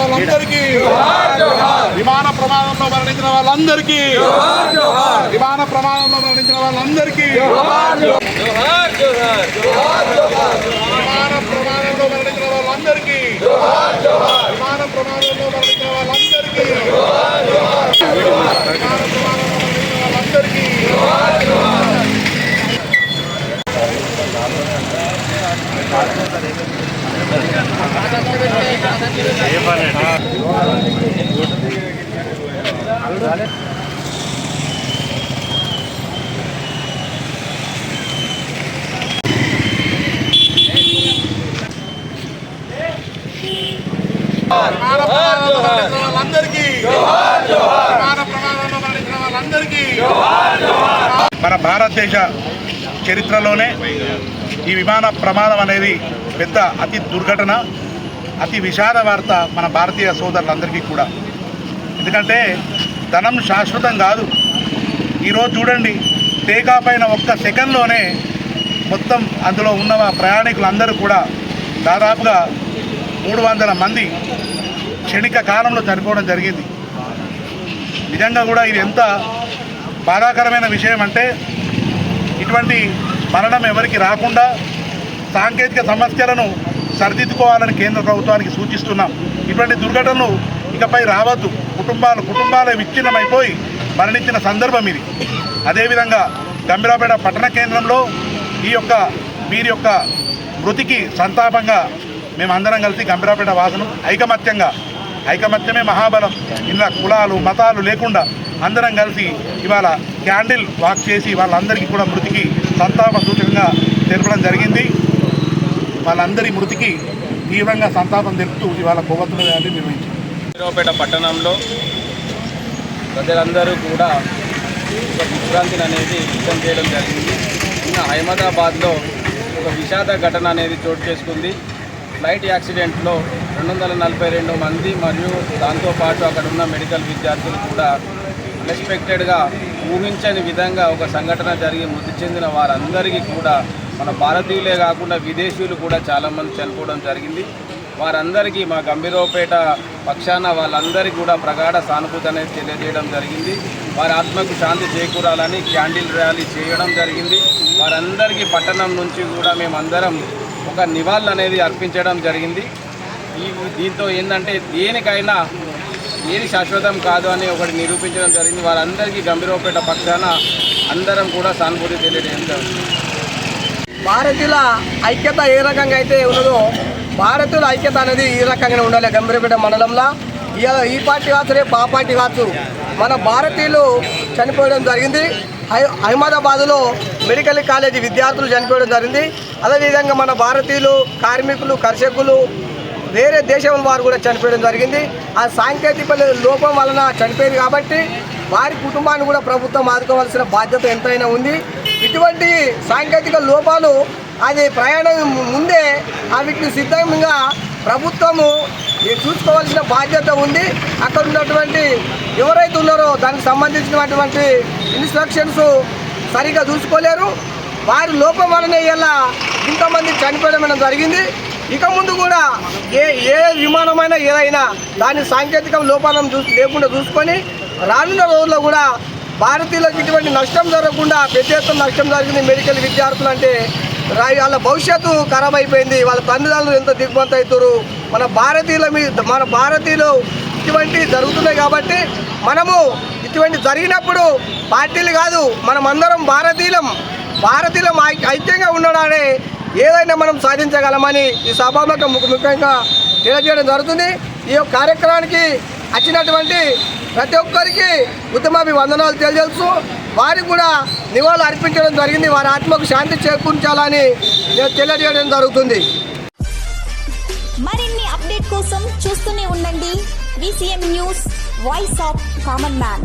వాళ్ళందరికీ విమాన ప్రమాదంలో మరణించిన వాళ్ళందరికీ విమాన ప్రమాదంలో మరణించిన వాళ్ళందరికీ విమాన ప్రమాదంలో మరణించిన వాళ్ళందరికీ విమాన ప్రమాదంలో మరణించిన వాళ్ళందరికీ విమాన ప్రమాదంలో మరణించిన వాళ్ళందరికీ విమాన ప్రమాదంలో మరణించిన వాళ్ళందరికీ విమాన ప్రమాదంలో మరణించిన వాళ్ళందరికీ మన భారతదేశ చరిత్రలోనే ఈ విమాన ప్రమాదం అనేది పెద్ద అతి దుర్ఘటన. అతి విషాద వార్త మన భారతీయ సోదరులందరికీ కూడా. ఎందుకంటే ధనం శాశ్వతం కాదు. ఈరోజు చూడండి టేకా పైన ఒక్క సెకండ్లోనే మొత్తం అందులో ఉన్న ప్రయాణికులందరూ కూడా దాదాపుగా మూడు వందల మంది క్షణిక కాలంలో చనిపోవడం జరిగింది. నిజంగా కూడా ఇది ఎంత బాధాకరమైన విషయం అంటే ఇటువంటి మరణం ఎవరికి రాకుండా సాంకేతిక సమస్యలను సరిదిద్దుకోవాలని కేంద్ర ప్రభుత్వానికి సూచిస్తున్నాం. ఇటువంటి దుర్ఘటనలు ఇకపై రావద్దు. కుటుంబాలు కుటుంబాలే విచ్ఛిన్నమైపోయి మరణించిన సందర్భం ఇది. అదేవిధంగా గంభీరాపేట పట్టణ కేంద్రంలో ఈ యొక్క వీరి యొక్క మృతికి సంతాపంగా మేమందరం కలిసి గంభీరాపేట వాసులు ఐకమత్యంగా ఐకమత్యమే మహాబలం. ఇలా కులాలు మతాలు లేకుండా అందరం కలిసి ఇవాళ క్యాండిల్ వాక్ చేసి వాళ్ళందరికీ కూడా మృతికి సంతాప సూచకంగా తెలపడం జరిగింది. వాళ్ళందరి మృతికి తీవ్రంగా సంతాపం తెలుపుతూ ఇవాళ కొవ్వొత్తుల ర్యాలీ నిర్వహించారు. హీరోపేట పట్టణంలో ప్రజలందరూ కూడా ఒక విశ్రాంతిని అనేది వ్యక్తం చేయడం జరిగింది. నిన్న అహ్మదాబాద్లో ఒక విషాద ఘటన అనేది చోటు చేసుకుంది. ఫ్లైట్ యాక్సిడెంట్లో రెండు వందల నలభై రెండు మంది మరియు దాంతోపాటు అక్కడ ఉన్న మెడికల్ విద్యార్థులు కూడా అన్ఎక్స్పెక్టెడ్గా ఊహించని విధంగా ఒక సంఘటన జరిగి మృతి చెందిన వారందరికీ కూడా మన భారతీయులే కాకుండా విదేశీయులు కూడా చాలామంది చనిపోవడం జరిగింది. వారందరికీ మా గంభీరవపేట పక్షాన వాళ్ళందరికీ కూడా ప్రగాఢ సానుభూతి అనేది తెలియజేయడం జరిగింది. వారి ఆత్మకు శాంతి చేకూరాలని క్యాండిల్ ర్యాలీ చేయడం జరిగింది. వారందరికీ పట్టణం నుంచి కూడా మేమందరం ఒక నివాళులు అనేది అర్పించడం జరిగింది. ఈ దీంతో ఏంటంటే దేనికైనా ఏది శాశ్వతం కాదు అని ఒకటి నిరూపించడం జరిగింది. వారందరికీ గంభీరవపేట పక్షాన అందరం కూడా సానుభూతి తెలియజేయడం జరిగింది. భారతీయుల ఐక్యత ఏ రకంగా అయితే ఉన్నదో భారతీయుల ఐక్యత అనేది ఈ రకంగానే ఉండాలి గంభీరపేట మండలంలో. ఈ పార్టీ కావచ్చు రేపు ఆ పార్టీ కావచ్చు మన భారతీయులు చనిపోవడం జరిగింది. అహ్మదాబాద్లో మెడికల్ కాలేజీ విద్యార్థులు చనిపోవడం జరిగింది. అదేవిధంగా మన భారతీయులు కార్మికులు కర్షకులు వేరే దేశం వారు కూడా చనిపోవడం జరిగింది. ఆ సాంకేతిక లోపం వలన చనిపోయింది కాబట్టి వారి కుటుంబాన్ని కూడా ప్రభుత్వం ఆదుకోవాల్సిన బాధ్యత ఎంతైనా ఉంది. ఇటువంటి సాంకేతిక లోపాలు అది ప్రయాణం ముందే ఆ వీటిని సిద్ధంగా ప్రభుత్వము చూసుకోవాల్సిన బాధ్యత ఉంది. అక్కడ ఉన్నటువంటి ఎవరైతే ఉన్నారో దానికి సంబంధించినటువంటి ఇన్స్ట్రక్షన్స్ సరిగా చూసుకోలేరు. వారి లోపం వలనే ఇలా ఇంతమంది చనిపోవడం జరిగింది. ఇక ముందు కూడా ఏ ఏ విమానమైనా ఏదైనా దాని సాంకేతిక లోపాలను చూ లేకుండా చూసుకొని రానున్న రోజుల్లో కూడా భారతీయులకు ఇటువంటి నష్టం జరగకుండా పెద్ద ఎత్తున నష్టం జరిగింది మెడికల్ విద్యార్థులు అంటే వాళ్ళ భవిష్యత్తు ఖరాబ్ అయిపోయింది వాళ్ళ తల్లిదండ్రులు ఎంత దిగ్బంత అవుతారు మన భారతీయుల మీద మన భారతీయులు ఇటువంటి జరుగుతున్నాయి కాబట్టి మనము ఇటువంటి జరిగినప్పుడు పార్టీలు కాదు మనం అందరం భారతీయులం భారతీయులం ఐక్యంగా ఉండడానే ఏదైనా మనం సాధించగలమని ఈ సభాముఖ ముఖ్యంగా తెలియజేయడం జరుగుతుంది. ఈ యొక్క కార్యక్రమానికి వచ్చినటువంటి ప్రతి ఒక్కరికి ఉత్తమాభివందనాలు తెలియజేస్తూ వారికి కూడా నివాళులు అర్పించడం జరిగింది. వారి ఆత్మకు శాంతి చేకూర్చాలని నేను తెలియజేయడం జరుగుతుంది. మరిన్ని అప్డేట్ కోసం చూస్తూనే ఉండండి. BCM news voice of common man